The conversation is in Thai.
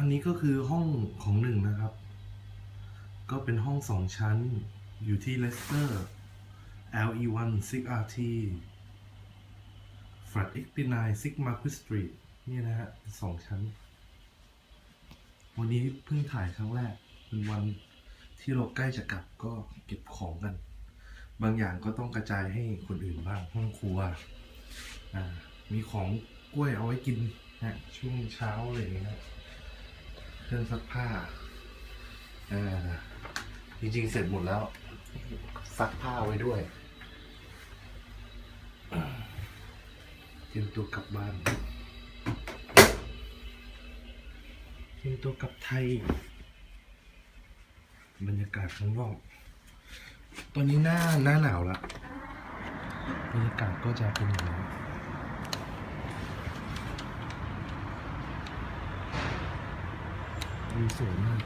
อันนี้ก็คือห้องของหนึ่งนะครับ ก็เป็นห้องสองชั้นอยู่ที่เลสเตอร์ LE1 6RT Flat 89 6 Marquis Street นี่นะฮะสองชั้น วันนี้เพิ่งถ่ายครั้งแรก เป็นวันที่เราใกล้จะกลับก็เก็บของกัน บางอย่างก็ต้องกระจายให้คนอื่นบ้างห้องครัว มีของกล้วยเอาไว้กินนะช่วงเช้าอะไรอย่างเงี้ย เครื่องซักผ้าอ่าจริงๆ เสร็จหมดแล้ว ซักผ้าไว้ด้วยเตรียมตัวกลับบ้านเตรียมตัวกลับไทย บรรยากาศข้างนอก ตอนนี้หน้าหน้าหนาวละบรรยากาศก็จะเป็นอย่างนี้ วิวสวยมาก